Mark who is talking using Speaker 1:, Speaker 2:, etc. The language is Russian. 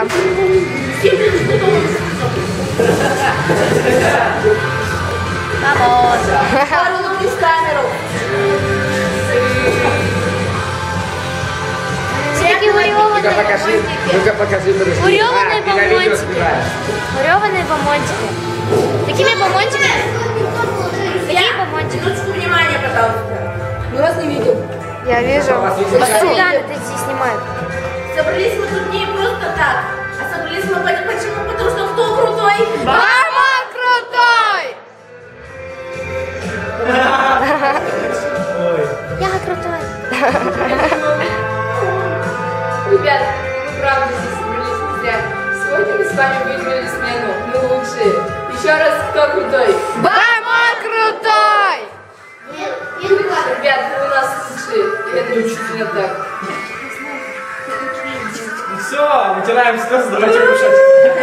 Speaker 1: Да.
Speaker 2: Vamos.
Speaker 3: Пару на камеру.
Speaker 2: Всякие
Speaker 4: Ну-ка
Speaker 2: уреванные
Speaker 4: покажи, ну-ка покажи подожди.
Speaker 2: Уреванные
Speaker 4: А, ты
Speaker 2: бомончики. Уреванные бомончики. Такими бомончиками. Такие бомончики.
Speaker 3: Минуточку внимания, пожалуйста. Мы вас не видим.
Speaker 1: Я вижу. Постоянно такие снимают.
Speaker 3: Собрались кто крутой?
Speaker 1: Мама крутой!
Speaker 2: Я крутой.
Speaker 5: Ребят, мы правда здесь собрались не зря. Сегодня мы с вами выиграли смену. Мы лучшие. Еще раз, кто крутой?
Speaker 1: Мама крутой!
Speaker 5: Ребят, вы у нас лучшие. Это действительно так.
Speaker 6: Все, вытираем слезы, давайте кушать.